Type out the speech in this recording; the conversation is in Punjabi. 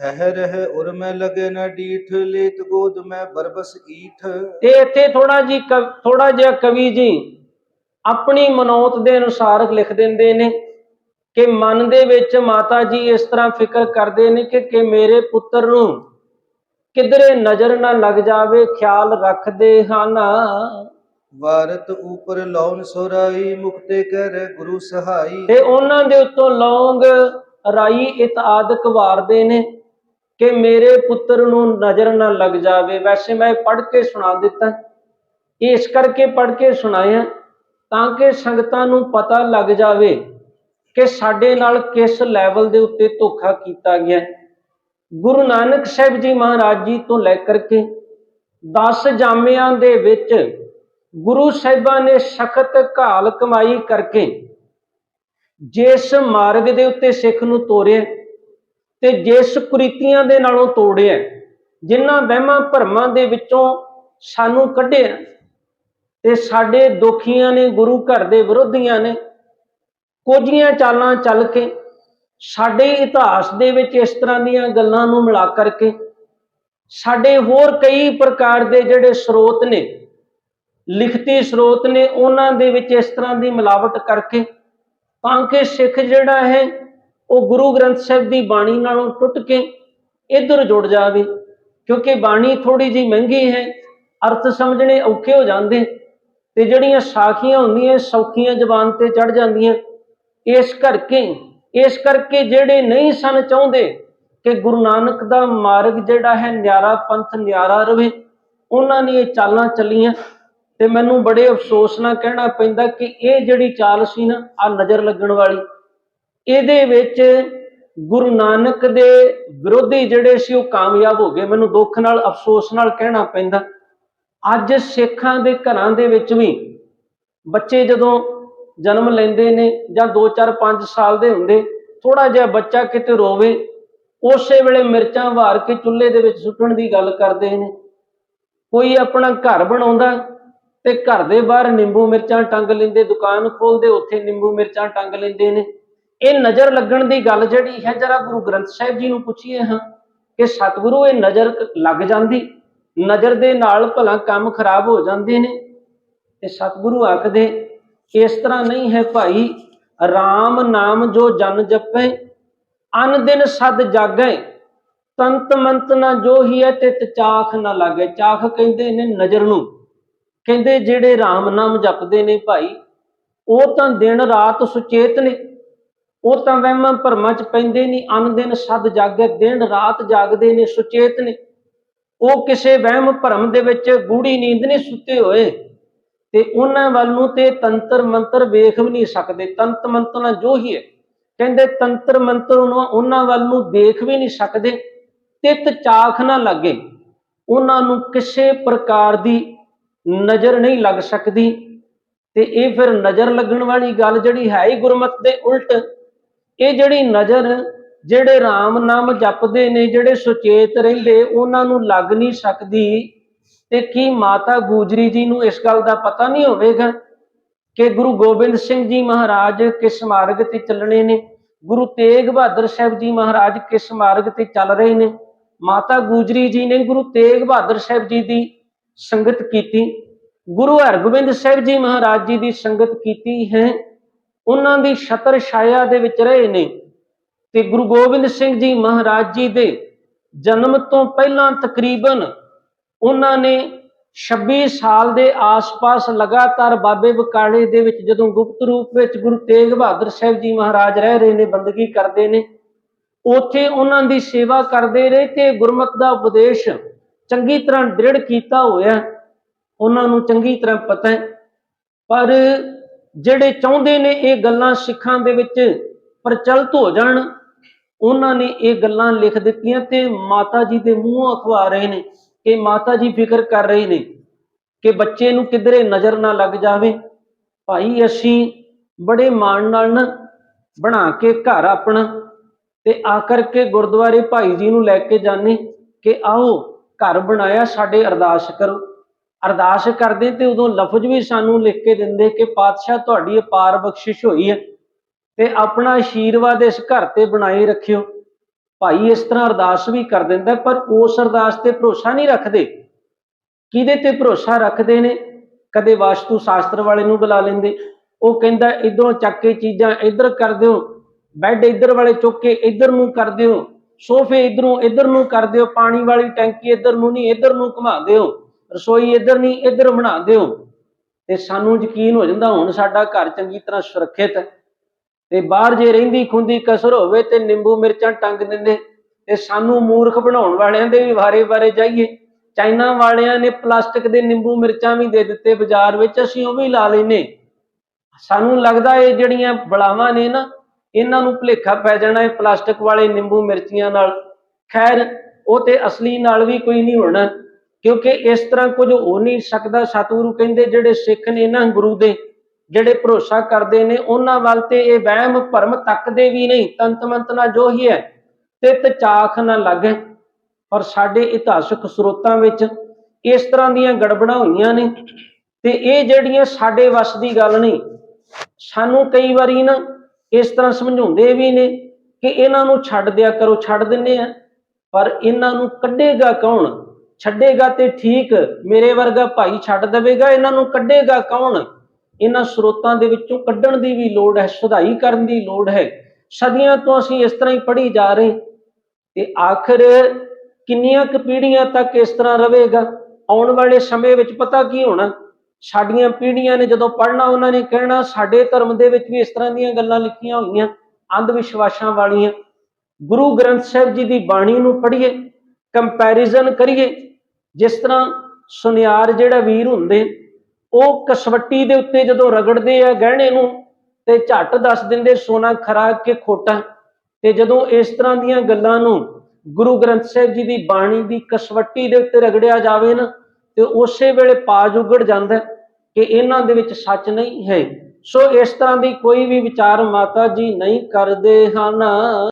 ਅਹ ਰਹਿ ਉਰ ਮੈਂ ਲਗੇ ਨ ਡੀਠ ਲੇਤ ਗੋਦ ਮੈਂ ਬਰਬਸ ਈਠ। ਤੇ ਇੱਥੇ ਥੋੜਾ ਜੀ ਥੋੜਾ ਜਿਹਾ ਕਵੀ ਜੀ ਆਪਣੀ ਮਨੋਤ ਦੇ ਅਨੁਸਾਰ ਲਿਖ ਦਿੰਦੇ ਨੇ ਕਿ ਮਨ ਦੇ ਵਿੱਚ ਮਾਤਾ ਜੀ ਇਸ ਤਰ੍ਹਾਂ ਫਿਕਰ ਕਰਦੇ ਨੇ ਕਿ ਕਿ ਮੇਰੇ ਪੁੱਤਰ ਨੂੰ ਕਿਧਰੇ ਨਜ਼ਰ ਨਾ ਲੱਗ ਜਾਵੇ ਖਿਆਲ ਰੱਖਦੇ ਹਨ। ਵਾਰਤ ਉਪਰ ਲੌਨ ਸੋਰਾਈ ਮੁਕਤੇ ਕਰ ਗੁਰੂ ਸਹਾਈ। ਤੇ ਉਹਨਾਂ ਦੇ ਉੱਤੋਂ ਲੌਂਗ ਰਾਈ ਇਤਾਦਕ ਵਾਰਦੇ ਨੇ। ਕਿ ਮੇਰੇ ਪੁੱਤਰ ਨੂੰ ਨਜ਼ਰ ਨਾ ਲੱਗ ਜਾਵੇ। ਵੈਸੇ ਮੈਂ ਪੜ੍ਹ ਕੇ ਸੁਣਾ ਦਿੱਤਾ। ਇਸ ਕਰਕੇ ਪੜ੍ਹ ਕੇ ਸੁਣਾਇਆ ਤਾਂ ਕਿ ਸੰਗਤਾਂ ਨੂੰ ਪਤਾ ਲੱਗ ਜਾਵੇ ਕਿ ਸਾਡੇ ਨਾਲ ਕਿਸ ਲੈਵਲ ਦੇ ਉੱਤੇ ਧੋਖਾ ਕੀਤਾ ਗਿਆ। ਗੁਰੂ ਨਾਨਕ ਸਾਹਿਬ ਜੀ ਮਹਾਰਾਜ ਜੀ ਤੋਂ ਲੈ ਕਰਕੇ 10 ਜਾਮਿਆਂ ਦੇ ਵਿੱਚ ਗੁਰੂ ਸਾਹਿਬਾਂ ਨੇ ਸਖਤ ਘਾਲ ਕਮਾਈ ਕਰਕੇ ਜਿਸ ਮਾਰਗ ਦੇ ਉੱਤੇ ਸਿੱਖ ਨੂੰ ਤੋਰਿਆ ਤੇ ਜਿਸ ਕੁਰੀਤੀਆਂ ਦੇ ਨਾਲੋਂ ਤੋੜਿਆ ਜਿਨ੍ਹਾਂ ਵਹਿਮਾਂ ਭਰਮਾਂ ਦੇ ਵਿੱਚੋਂ ਸਾਨੂੰ ਕੱਢਿਆ ਤੇ ਸਾਡੇ ਦੁਖੀਆਂ ਨੇ, ਗੁਰੂ ਘਰ ਦੇ ਵਿਰੋਧੀਆਂ ਨੇ, ਕੋਝੀਆਂ ਚਾਲਾਂ ਚੱਲ ਕੇ, ਸਾਡੇ ਇਤਿਹਾਸ ਦੇ ਵਿੱਚ ਇਸ ਤਰ੍ਹਾਂ ਦੀਆਂ ਗੱਲਾਂ ਨੂੰ ਮਿਲਾ ਕਰਕੇ, ਸਾਡੇ ਹੋਰ ਕਈ ਪ੍ਰਕਾਰ ਦੇ ਜਿਹੜੇ ਸਰੋਤ ਨੇ, ਲਿਖਤੀ ਸਰੋਤ ਨੇ, ਉਹਨਾਂ ਦੇ ਵਿੱਚ ਇਸ ਤਰ੍ਹਾਂ ਦੀ ਮਿਲਾਵਟ ਕਰਕੇ, ਤਾਂ ਕਿ ਸਿੱਖ ਜਿਹੜਾ ਹੈ ਉਹ ਗੁਰੂ ਗ੍ਰੰਥ ਸਾਹਿਬ ਦੀ ਬਾਣੀ ਨਾਲੋਂ ਟੁੱਟ ਕੇ ਇਧਰ ਜੁੜ ਜਾਵੇ, ਕਿਉਂਕਿ ਬਾਣੀ ਥੋੜੀ ਜੀ ਮਹਿੰਗੀ ਹੈ, ਅਰਥ ਸਮਝਣੇ ਔਖੇ ਹੋ ਜਾਂਦੇ ਤੇ ਜਿਹੜੀਆਂ ਸਾਖੀਆਂ ਹੁੰਦੀਆਂ, ਸੌਖੀਆਂ ਜ਼ਬਾਨ ਤੇ ਚੜ ਜਾਂਦੀਆਂ, ਇਸ ਕਰਕੇ ਇਸ ਕਰਕੇ ਜਿਹੜੇ ਨਹੀਂ ਸਨ ਚਾਹੁੰਦੇ ਕਿ ਗੁਰੂ ਨਾਨਕ ਦਾ ਮਾਰਗ ਜਿਹੜਾ ਹੈ ਨਿਆਰਾ ਪੰਥ ਨਿਆਰਾ ਰਵੇ, ਉਹਨਾਂ ਨੇ ਇਹ ਚਾਲਾਂ ਚੱਲੀਆਂ ਤੇ ਮੈਨੂੰ ਬੜੇ ਅਫਸੋਸ ਨਾਲ ਕਹਿਣਾ ਪੈਂਦਾ ਕਿ ਇਹ ਜਿਹੜੀ ਚਾਲ ਸੀ ਨਾ ਆ ਨਜ਼ਰ ਲੱਗਣ ਵਾਲੀ ਇਹਦੇ ਵਿੱਚ ਗੁਰੂ ਨਾਨਕ ਦੇ ਵਿਰੋਧੀ ਜਿਹੜੇ ਸੀ ਉਹ ਕਾਮਯਾਬ ਹੋ ਗਏ। ਮੈਨੂੰ ਦੁੱਖ ਨਾਲ, ਅਫਸੋਸ ਨਾਲ ਕਹਿਣਾ ਪੈਂਦਾ। ਅੱਜ ਸਿੱਖਾਂ ਦੇ ਘਰਾਂ ਦੇ ਵਿੱਚ ਵੀ ਬੱਚੇ ਜਦੋਂ ਜਨਮ ਲੈਂਦੇ ਨੇ ਜਾਂ 2 4 5 ਸਾਲ ਦੇ ਹੁੰਦੇ ਥੋੜਾ ਜਿਹਾ ਬੱਚਾ ਕਿਤੇ ਰੋਵੇ, ਉਸੇ ਵੇਲੇ ਮਿਰਚਾਂ ਵਾਰ ਕੇ ਚੁੱਲ੍ਹੇ ਦੇ ਵਿੱਚ ਸੁੱਟਣ ਦੀ ਗੱਲ ਕਰਦੇ ਨੇ। ਕੋਈ ਆਪਣਾ ਘਰ ਬਣਾਉਂਦਾ ਤੇ ਘਰ ਦੇ ਬਾਹਰ ਨਿੰਬੂ ਮਿਰਚਾਂ ਟੰਗ ਲੈਂਦੇ, ਦੁਕਾਨ ਖੋਲਦੇ, ਉੱਥੇ ਨਿੰਬੂ ਮਿਰਚਾਂ ਟੰਗ ਲੈਂਦੇ ਨੇ। ਇਹ ਨਜ਼ਰ ਲੱਗਣ ਦੀ ਗੱਲ ਜਿਹੜੀ ਹੈ, ਜਰਾ ਗੁਰੂ ਗ੍ਰੰਥ ਸਾਹਿਬ ਜੀ ਨੂੰ ਪੁੱਛੀਏ ਹਾਂ ਕਿ ਸਤਿਗੁਰੂ ਇਹ ਨਜ਼ਰ ਲੱਗ ਜਾਂਦੀ, ਨਜ਼ਰ ਦੇ ਨਾਲ ਭਲਾ ਕੰਮ ਖਰਾਬ ਹੋ ਜਾਂਦੇ ਨੇ। ਤੇ ਸਤਿਗੁਰੂ ਆਖਦੇ, ਇਸ ਤਰ੍ਹਾਂ ਨਹੀਂ ਹੈ ਭਾਈ RAM ਨਾਮ ਜੋ ਜਨ ਜਪੈ, ਅਨ ਦਿਨ ਸਦ ਜਾਗੈ, ਤੰਤ ਮੰਤ ਨਾ ਜੋ ਹੀ ਹੈ ਤੇ ਚਾਖ ਨਾ ਲਾਗੇ। ਚਾਖ ਕਹਿੰਦੇ ਨੇ ਨਜ਼ਰ ਨੂੰ। ਕਹਿੰਦੇ ਜਿਹੜੇ RAM ਨਾਮ ਜਪਦੇ ਨੇ ਭਾਈ, ਉਹ ਤਾਂ ਦਿਨ ਰਾਤ ਸੁਚੇਤ ਨੇ। ਉਹ ਤਾਂ ਵਹਿਮਾਂ ਭਰਮਾਂ ਚ ਪੈਂਦੇ ਨਹੀਂ ਅਨ ਦਿਨ ਸਦ ਜਾਗੇ, ਦਿਨ ਰਾਤ ਜਾਗਦੇ ਨੇ, ਸੁਚੇਤ ਨੇ। ਉਹ ਕਿਸੇ ਵਹਿਮ ਭਰਮ ਦੇ ਵਿੱਚ ਗੂੜੀ ਨੀਂਦ ਨਹੀਂ ਸੁੱਤੇ ਹੋਏ। ਤੇ ਉਹਨਾਂ ਵੱਲ ਨੂੰ ਤੇ ਤੰਤਰ ਮੰਤਰ ਵੇਖ ਵੀ ਨਹੀਂ ਸਕਦੇ। ਤੰਤ ਮੰਤਰ ਨਾਲ ਜੋ ਹੀ ਹੈ। ਕਹਿੰਦੇ ਤੰਤਰ ਮੰਤਰ ਉਹਨਾਂ ਵੱਲ ਨੂੰ ਦੇਖ ਵੀ ਨਹੀਂ ਸਕਦੇ। ਤਿਤ ਚਾਖ ਨਾ ਲੱਗੇ। ਉਹਨਾਂ ਨੂੰ ਕਿਸੇ ਪ੍ਰਕਾਰ ਦੀ ਨਜ਼ਰ ਨਹੀਂ ਲੱਗ ਸਕਦੀ। ਤੇ ਇਹ ਫਿਰ ਨਜ਼ਰ ਲੱਗਣ ਵਾਲੀ ਗੱਲ ਜਿਹੜੀ ਹੈ ਹੀ ਗੁਰਮਤ ਦੇ ਉਲਟ। ਇਹ ਜਿਹੜੀ ਨਜ਼ਰ ਜਿਹੜੇ RAM ਨਾਮ ਜਪਦੇ ਨੇ, ਜਿਹੜੇ ਸੁਚੇਤ ਰਹਿੰਦੇ, ਉਹਨਾਂ ਨੂੰ ਲੱਗ ਨਹੀਂ ਸਕਦੀ। ਤੇ ਕੀ ਮਾਤਾ ਗੂਜਰੀ ਜੀ ਨੂੰ ਇਸ ਗੱਲ ਦਾ ਪਤਾ ਨਹੀਂ ਹੋਵੇਗਾ ਕਿ ਗੁਰੂ ਗੋਬਿੰਦ ਸਿੰਘ ਜੀ ਮਹਾਰਾਜ ਕਿਸ ਮਾਰਗ ਤੇ ਚੱਲਣੇ ਨੇ? ਗੁਰੂ ਤੇਗ ਬਹਾਦਰ ਸਾਹਿਬ ਜੀ ਮਹਾਰਾਜ ਕਿਸ ਮਾਰਗ ਤੇ ਚੱਲ ਰਹੇ ਨੇ? ਮਾਤਾ ਗੂਜਰੀ ਜੀ ਨੇ ਗੁਰੂ ਤੇਗ ਬਹਾਦਰ ਸਾਹਿਬ ਜੀ ਦੀ ਸੰਗਤ ਕੀਤੀ। ਗੁਰੂ ਹਰਗੋਬਿੰਦ ਸਾਹਿਬ ਜੀ ਮਹਾਰਾਜ ਜੀ ਦੀ ਸੰਗਤ ਕੀਤੀ ਹੈ। ਉਹਨਾਂ ਦੀ ਛਤਰ ਛਾਇਆ ਦੇ ਵਿੱਚ ਰਹੇ ਨੇ। ਤੇ ਗੁਰੂ ਗੋਬਿੰਦ ਸਿੰਘ ਜੀ ਮਹਾਰਾਜ ਜੀ ਦੇ ਜਨਮ ਤੋਂ ਪਹਿਲਾਂ ਤਕਰੀਬਨ ਉਹਨਾਂ ਨੇ 26 ਸਾਲ ਦੇ ਆਸ-ਪਾਸ ਲਗਾਤਾਰ ਬਾਬੇ ਬਕਾਲੇ ਦੇ ਵਿੱਚ ਜਦੋਂ ਗੁਪਤ ਰੂਪ ਵਿੱਚ ਗੁਰੂ ਤੇਗ ਬਹਾਦਰ ਸਾਹਿਬ ਜੀ ਮਹਾਰਾਜ ਰਹਿ ਰਹੇ ਨੇ, ਬੰਦਗੀ ਕਰਦੇ ਨੇ, ਉੱਥੇ ਉਹਨਾਂ ਦੀ ਸੇਵਾ ਕਰਦੇ ਰਹੇ ਤੇ ਗੁਰਮਤ ਦਾ ਉਪਦੇਸ਼ ਚੰਗੀ ਤਰ੍ਹਾਂ ਦ੍ਰਿੜ ਕੀਤਾ ਹੋਇਆ। ਉਹਨਾਂ ਨੂੰ ਚੰਗੀ ਤਰ੍ਹਾਂ ਪਤਾ ਹੈ। ਪਰ ਜਿਹੜੇ ਚਾਹੁੰਦੇ ਨੇ ਇਹ ਗੱਲਾਂ ਸਿੱਖਾਂ ਦੇ ਵਿੱਚ ਪ੍ਰਚਲਿਤ ਹੋ ਜਾਣ, ਉਹਨਾਂ ਨੇ ਇਹ ਗੱਲਾਂ ਲਿਖ ਦਿੱਤੀਆਂ ਤੇ ਮਾਤਾ ਜੀ ਦੇ ਮੂੰਹੋਂ ਅਖਵਾ ਰਹੇ ਨੇ ਕਿ ਮਾਤਾ ਜੀ ਫਿਕਰ ਕਰ ਰਹੇ ਨੇ ਕਿ ਬੱਚੇ ਨੂੰ ਕਿਧਰੇ ਨਜ਼ਰ ਨਾ ਲੱਗ ਜਾਵੇ। ਭਾਈ, ਅਸੀਂ ਬੜੇ ਮਾਣ ਨਾਲ ਨਾ ਬਣਾ ਕੇ ਘਰ ਆਪਣਾ ਤੇ ਆ ਕਰਕੇ ਗੁਰਦੁਆਰੇ ਭਾਈ ਜੀ ਨੂੰ ਲੈ ਕੇ ਜਾਣੇ ਕਿ ਆਓ ਘਰ ਬਣਾਇਆ ਸਾਡੇ ਅਰਦਾਸ ਕਰੋ। ਅਰਦਾਸ ਕਰਦੇ ਤੇ ਉਦੋਂ ਲਫ਼ਜ਼ ਵੀ ਸਾਨੂੰ ਲਿਖ ਕੇ ਦਿੰਦੇ ਕਿ ਪਾਤਸ਼ਾਹ ਤੁਹਾਡੀ ਅਪਾਰ ਬਖਸ਼ਿਸ਼ ਹੋਈ ਹੈ ਤੇ ਆਪਣਾ ਆਸ਼ੀਰਵਾਦ ਇਸ ਘਰ ਤੇ ਬਣਾਈ ਰੱਖਿਓ। ਭਾਈ ਇਸ ਤਰ੍ਹਾਂ ਅਰਦਾਸ ਵੀ ਕਰ ਦਿੰਦਾ, ਪਰ ਉਸ ਅਰਦਾਸ ਤੇ ਭਰੋਸਾ ਨਹੀਂ ਰੱਖਦੇ। ਕਿਹਦੇ ਤੇ ਭਰੋਸਾ ਰੱਖਦੇ ਨੇ? ਕਦੇ ਵਾਸਤੂ ਸ਼ਾਸਤਰ ਵਾਲੇ ਨੂੰ ਬੁਲਾ ਲੈਂਦੇ। ਉਹ ਕਹਿੰਦਾ, ਇਧਰੋਂ ਚੱਕ ਕੇ ਚੀਜ਼ਾਂ ਇੱਧਰ ਕਰ ਦਿਓ, ਬੈੱਡ ਇੱਧਰ ਵਾਲੇ ਚੁੱਕ ਕੇ ਇੱਧਰ ਨੂੰ ਕਰ ਦਿਓ, ਸੋਫੇ ਇੱਧਰੋਂ ਇੱਧਰ ਨੂੰ ਕਰ ਦਿਓ, ਪਾਣੀ ਵਾਲੀ ਟੈਂਕੀ ਇੱਧਰ ਨੂੰ ਨਹੀਂ, ਇੱਧਰ ਨੂੰ ਘੁਮਾ ਦਿਓ। ਰਸੋਈ ਇੱਧਰ ਨਹੀਂ, ਇੱਧਰ ਬਣਾ ਦਿਓ। ਤੇ ਸਾਨੂੰ ਯਕੀਨ ਹੋ ਜਾਂਦਾ ਹੁਣ ਸਾਡਾ ਘਰ ਚੰਗੀ ਤਰ੍ਹਾਂ ਸੁਰੱਖਿਅਤ ਹੈ। ਤੇ ਬਾਹਰ ਜੇ ਰਹਿੰਦੀ ਖੁੰਦੀ ਕਸਰ ਹੋਵੇ ਤੇ ਨਿੰਬੂ ਮਿਰਚਾਂ ਟੰਗ ਦਿੰਦੇ। ਤੇ ਸਾਨੂੰ ਮੂਰਖ ਬਣਾਉਣ ਵਾਲਿਆਂ ਦੇ ਵੀ ਵਾਰੇ ਵਾਰੇ ਜਾਈਏ। ਚਾਈਨਾ ਵਾਲਿਆਂ ਨੇ ਪਲਾਸਟਿਕ ਦੇ ਨਿੰਬੂ ਮਿਰਚਾਂ ਵੀ ਦੇ ਦਿੱਤੇ ਬਾਜ਼ਾਰ ਵਿੱਚ, ਅਸੀਂ ਉਹ ਵੀ ਲਾ ਲੈਨੇ ਸਾਨੂੰ ਲੱਗਦਾ ਇਹ ਜਿਹੜੀਆਂ ਬਲਾਵਾਂ ਨੇ ਨਾ, ਇਹਨਾਂ ਨੂੰ ਭੁਲੇਖਾ ਪੈ ਜਾਣਾ ਇਹ ਪਲਾਸਟਿਕ ਵਾਲੇ ਨਿੰਬੂ ਮਿਰਚੀਆਂ ਨਾਲ। ਖੈਰ, ਉਹ ਤੇ ਅਸਲੀ ਨਾਲ ਵੀ ਕੋਈ ਨਹੀਂ ਹੋਣਾ। ਕਿਉਂਕਿ ਇਸ ਤਰ੍ਹਾਂ ਕੁਝ ਹੋ ਨਹੀਂ ਸਕਦਾ। ਸਤਿਗੁਰੂ ਕਹਿੰਦੇ, ਜਿਹੜੇ ਸਿੱਖ ਨੇ ਨਾ ਗੁਰੂ ਦੇ, ਜਿਹੜੇ ਭਰੋਸਾ ਕਰਦੇ ਨੇ, ਉਹਨਾਂ ਵੱਲ ਤੇ ਇਹ ਵਹਿਮ ਭਰਮ ਤੱਕਦੇ ਵੀ ਨਹੀਂ। ਤੰਤ ਮੰਤ ਨਾ ਜੋ ਹੀ ਹੈ ਤਿਤ ਚਾਖ ਨਾ ਲੱਗੇ ਪਰ ਸਾਡੇ ਇਤਿਹਾਸਕ ਸਰੋਤਾਂ ਵਿੱਚ ਇਸ ਤਰ੍ਹਾਂ ਦੀਆਂ ਗੜਬੜਾਂ ਹੋਈਆਂ ਨੇ ਤੇ ਇਹ ਜਿਹੜੀਆਂ ਸਾਡੇ ਵੱਸ ਦੀ ਗੱਲ ਨਹੀਂ, ਸਾਨੂੰ ਕਈ ਵਾਰੀ ਨਾ ਇਸ ਤਰ੍ਹਾਂ ਸਮਝਾਉਂਦੇ ਵੀ ਨੇ ਕਿ ਇਹਨਾਂ ਨੂੰ ਛੱਡ ਦਿਆ ਕਰੋ, ਛੱਡ ਦਿੰਨੇ ਆ। ਪਰ ਇਹਨਾਂ ਨੂੰ ਕੱਢੇਗਾ ਕੌਣ? ਛੱਡੇਗਾ ਤੇ ਠੀਕ, ਮੇਰੇ ਵਰਗਾ ਭਾਈ ਛੱਡ ਦੇਵੇਗਾ, ਇਹਨਾਂ ਨੂੰ ਕੱਢੇਗਾ ਕੌਣ? ਇਹਨਾਂ ਸਰੋਤਾਂ ਦੇ ਵਿੱਚੋਂ ਕੱਢਣ ਦੀ ਵੀ ਲੋੜ ਹੈ, ਸੁਧਾਈ ਕਰਨ ਦੀ ਲੋੜ ਹੈ। ਸਦੀਆਂ ਤੋਂ ਅਸੀਂ ਇਸ ਤਰ੍ਹਾਂ ਹੀ ਪੜ੍ਹੀ ਜਾ ਰਹੇ ਤੇ ਆਖਰ ਕਿੰਨੀਆਂ ਕੁ ਪੀੜ੍ਹੀਆਂ ਤੱਕ ਇਸ ਤਰ੍ਹਾਂ ਰਹੇਗਾ? ਆਉਣ ਵਾਲੇ ਸਮੇਂ ਵਿੱਚ ਪਤਾ ਕੀ ਹੋਣਾ? ਸਾਡੀਆਂ ਪੀੜ੍ਹੀਆਂ ਨੇ ਜਦੋਂ ਪੜ੍ਹਨਾ, ਉਹਨਾਂ ਨੇ ਕਹਿਣਾ, ਸਾਡੇ ਧਰਮ ਦੇ ਵਿੱਚ ਵੀ ਇਸ ਤਰ੍ਹਾਂ ਦੀਆਂ ਗੱਲਾਂ ਲਿਖੀਆਂ ਹੋਈਆਂ, ਅੰਧ ਵਿਸ਼ਵਾਸਾਂ ਵਾਲੀਆਂ। ਗੁਰੂ ਗ੍ਰੰਥ ਸਾਹਿਬ ਜੀ ਦੀ ਬਾਣੀ ਨੂੰ ਪੜ੍ਹੀਏ। ਕੰਪੈਰੀਜ਼ਨ ਕਰੀਏ, ਜਿਸ ਤਰ੍ਹਾਂ ਸੁਨਿਆਰ ਜਿਹੜਾ ਵੀਰ ਹੁੰਦੇ, ਉਹ ਕਸਵੱਟੀ ਦੇ ਉੱਤੇ ਜਦੋਂ ਰਗੜਦੇ ਆ ਗਹਿਣੇ ਨੂੰ ਤੇ ਝੱਟ ਦੱਸ ਦਿੰਦੇ ਸੋਨਾ ਖਰਾ ਕੇ ਖੋਟਾ। ਤੇ ਜਦੋਂ ਇਸ ਤਰ੍ਹਾਂ ਦੀਆਂ ਗੱਲਾਂ ਨੂੰ ਗੁਰੂ ਗ੍ਰੰਥ ਸਾਹਿਬ ਜੀ ਦੀ ਬਾਣੀ ਦੀ ਕਸਵੱਟੀ ਦੇ ਉੱਤੇ ਰਗੜਿਆ ਜਾਵੇ ਨਾ, ਤੇ ਉਸੇ ਵੇਲੇ ਪਾਜ ਉਗੜ ਜਾਂਦਾ ਕਿ ਇਹਨਾਂ ਦੇ ਵਿੱਚ ਸੱਚ ਨਹੀਂ ਹੈ। ਸੋ ਇਸ ਤਰ੍ਹਾਂ ਦੀ ਕੋਈ ਵੀ ਵਿਚਾਰ ਮਾਤਾ ਜੀ ਨਹੀਂ ਕਰਦੇ ਹਨ।